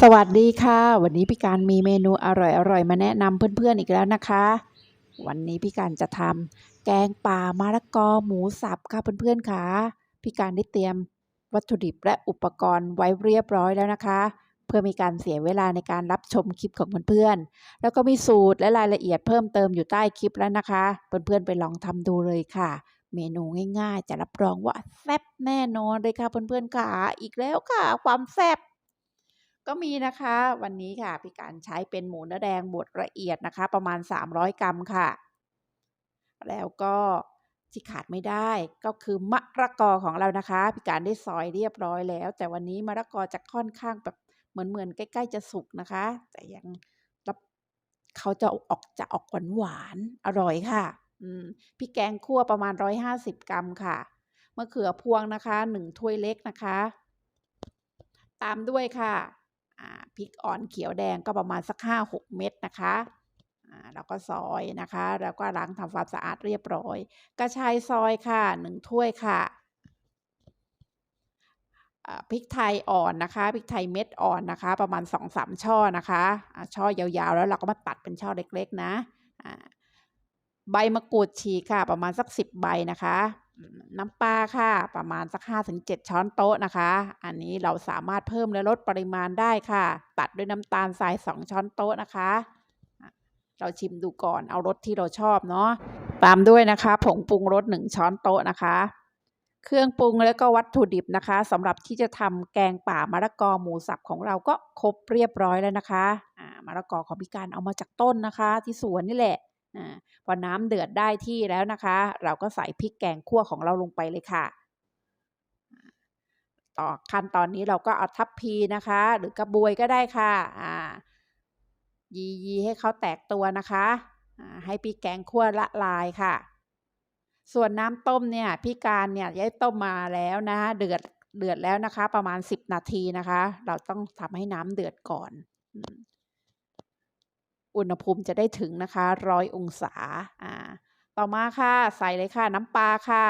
สวัสดีค่ะ วันนี้พี่การมีเมนูอร่อยๆมาแนะนำเพื่อนๆอีกแล้วนะคะ วันนี้พี่การจะทำแกงป่ามะละกอหมูสับค่ะเพื่อนๆค่ะพี่การได้เตรียมวัตถุดิบและอุปกรณ์ไว้เรียบร้อยแล้วนะคะ เพื่อมีการเสียเวลาในการรับชมคลิปของเพื่อนๆแล้วก็มีสูตรและรายละเอียดเพิ่มเติมอยู่ใต้คลิปแล้วนะคะ เพื่อนๆไปลองทำดูเลยค่ะ เมนูง่าย ๆ จะรับรองว่าแซ่บแน่นอนเลยค่ะเพื่อนๆค่ะอีกแล้วค่ะ ความแซ่บ ก็มีนะคะวันนี้ค่ะพี่การใช้เป็นหมูเนื้อแดงบดละเอียดนะคะ ประมาณ 300 กรัมค่ะ แล้วก็ที่ขาดไม่ได้ก็คือมะละกอของเรานะคะ พี่การได้ซอยเรียบร้อยแล้ว แต่วันนี้มะละกอจะค่อนข้างแบบเหมือนเหมือนใกล้ๆจะสุกนะคะ แต่ยังรับเขาจะออกจะออกหวานหวานอร่อยค่ะพริกแกงคั่วประมาณ 150 กรัมค่ะมะเขือพวงนะคะ1ถ้วยเล็กนะคะ ตามด้วยค่ะ พริกอ่อนเขียวแดงก็ประมาณสัก 5-6 เม็ดนะคะอ่าแล้วก็ซอยนะคะ แล้วก็ล้างทำความสะอาดเรียบร้อย กระชายซอยค่ะ1ถ้วยค่ะพริกไทยอ่อนนะคะพริกไทยเม็ดอ่อนนะคะ ประมาณ2-3ช่อนะคะช่อยาวๆ แล้วเราก็มาตัดเป็นช่อเล็กๆนะใบมะกรูดฉีกค่ะ ประมาณสัก 10 ใบนะคะ น้ำปลาค่ะ ประมาณสัก 5-7 ช้อนโต๊ะนะคะ อันนี้เราสามารถเพิ่มและลดปริมาณได้ค่ะ ตัดด้วยน้ำตาลทราย 2 ช้อนโต๊ะนะคะ เราชิมดูก่อนเอารสที่เราชอบเนาะตามด้วยนะคะ ผงปรุงรส 1 ช้อนโต๊ะนะคะ เครื่องปรุงแล้วก็วัตถุดิบนะคะสำหรับที่จะทำแกงป่ามะละกอหมูสับของเราก็ครบเรียบร้อยแล้วนะคะอ่ามะละกอของพี่การเอามาจากต้นนะคะ ที่สวนนี่แหละ พอน้ำเดือดได้ที่แล้วนะคะ เราก็ใส่พริกแกงคั่วของเราลงไปเลยค่ะ ต่อขั้นตอนนี้เราก็เอาทัพพีนะคะ หรือกระบวยก็ได้ค่ะอ่ายียีให้เขาแตกตัวนะคะอ่าให้พริกแกงคั่วละลายค่ะ ส่วนน้ำต้มเนี่ยพี่การเนี่ยได้ต้มมาแล้วนะเดือดเดือดแล้วนะคะ ประมาณ 10 นาทีนะคะ เราต้องทำให้น้ำเดือดก่อน อุณหภูมิจะได้ถึงนะคะร้อยองศาอ่าต่อมาค่ะใส่เลยค่ะ น้ำปลาค่ะ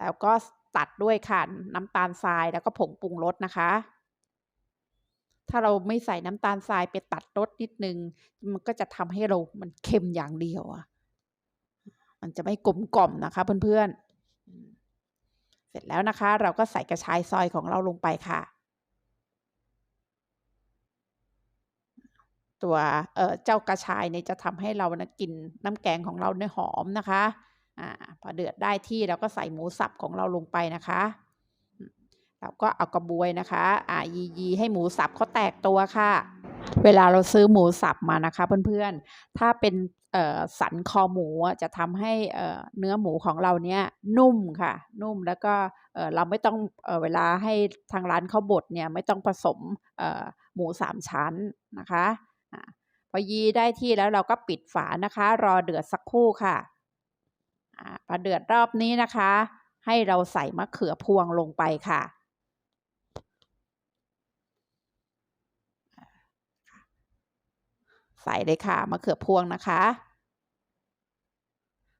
แล้วก็ตัดด้วยค่ะน้ำตาลทรายแล้วก็ผงปรุงรสนะคะ ถ้าเราไม่ใส่น้ำตาลทรายไปตัดรสนิดนึง มันก็จะทำให้เรามันเค็มอย่างเดียวอะมันจะไม่กลมกล่อมนะคะเพื่อนๆอืมเสร็จแล้วนะคะ เราก็ใส่กระชายซอยของเราลงไปค่ะ ตัวเจ้ากระชายเนี่ยจะทำให้เรานะกินน้ำแกงของเราเนี่ยหอมนะคะอ่าพอเดือดได้ที่เราก็ใส่หมูสับของเราลงไปนะคะเราก็เอากระบวยนะคะอ่ายียีให้หมูสับเขาแตกตัวค่ะ เวลาเราซื้อหมูสับมานะคะ เพื่อนๆ ถ้าเป็นสันคอหมูจะทำให้เนื้อหมูของเราเนี่ยนุ่มค่ะ นุ่มแล้วก็เราไม่ต้องเออเวลาให้ทางร้านเขาบดเนี่ยไม่ต้องผสมหมูสามชั้นนะคะ พอยีได้ที่แล้วเราก็ปิดฝานะคะ รอเดือดสักครู่ค่ะพอเดือดรอบนี้นะคะ ให้เราใส่มะเขือพวงลงไปค่ะ ใส่เลยค่ะมะเขือพวงนะคะ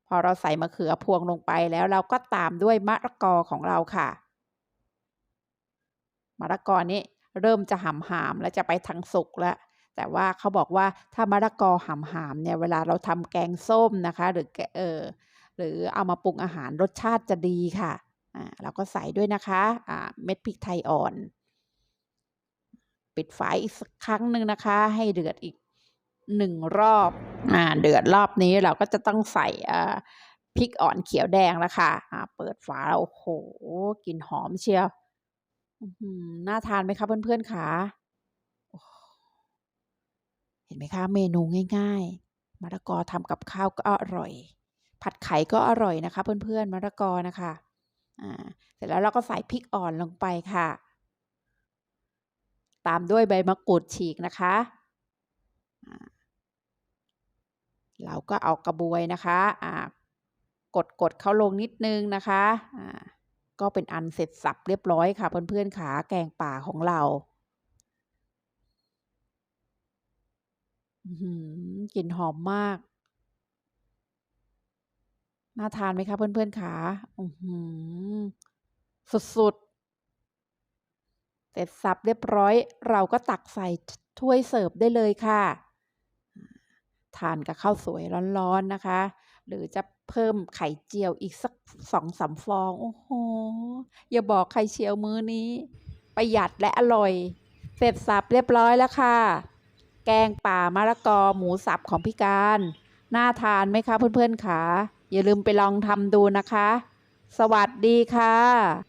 พอเราใส่มะเขือพวงลงไปแล้วเราก็ตามด้วยมะละกอของเราค่ะมะละกอนี้เริ่มจะหำหามแล้วจะไปทางสุกแล้ว แต่ว่าเขาบอกว่าถ้ามะละกอหำหามเนี่ยเวลาเราทำแกงส้มนะคะ หรือเออหรือเอามาปรุงอาหารรสชาติจะดีค่ะอ่าเราก็ใส่ด้วยนะคะอ่าเม็ดพริกไทยอ่อน ปิดฝาอีกสักครั้งหนึ่งนะคะ ให้เดือดอีกหนึ่งรอบอ่าเดือดรอบนี้เราก็จะต้องใส่อ่าพริกอ่อนเขียวแดงแล้วค่ะอ่าเปิดฝาโอ้โหกลิ่นหอมเชียวน่าทานไหมคะเพื่อนๆคะโอ้ เห็นไหมคะเมนูง่ายๆมะละกอทำกับข้าวก็อร่อย ผัดไข่ก็อร่อยนะคะ เพื่อนๆมะละกอนะคะอ่าเสร็จแล้วเราก็ใส่พริกอ่อนลงไปค่ะ ตามด้วยใบมะกรูดฉีกนะคะเราก็เอากระบวยนะคะอ่ากดกดเขาลงนิดนึงนะคะอ่าก็เป็นอันเสร็จสับเรียบร้อยค่ะ เพื่อนๆขาแกงป่าของเรา อื้อหือ กลิ่นหอมมาก น่าทานไหมคะเพื่อนๆขาอื้อหือ สุด ๆ เสร็จสับเรียบร้อย เราก็ตักใส่ถ้วยเสิร์ฟได้เลยค่ะทานกับข้าวสวยร้อน ๆ นะคะ หรือจะเพิ่มไข่เจียวอีกสักสองสามฟอง โอ้โหอย่าบอกไข่เจียวมื้อนี้ ประหยัดและอร่อย เสร็จสับเรียบร้อยแล้วค่ะ แกงป่ามะละกอหมูสับของพี่การ น่าทานไหมคะเพื่อนๆค่ะอย่าลืมไปลองทำดูนะคะ สวัสดีค่ะ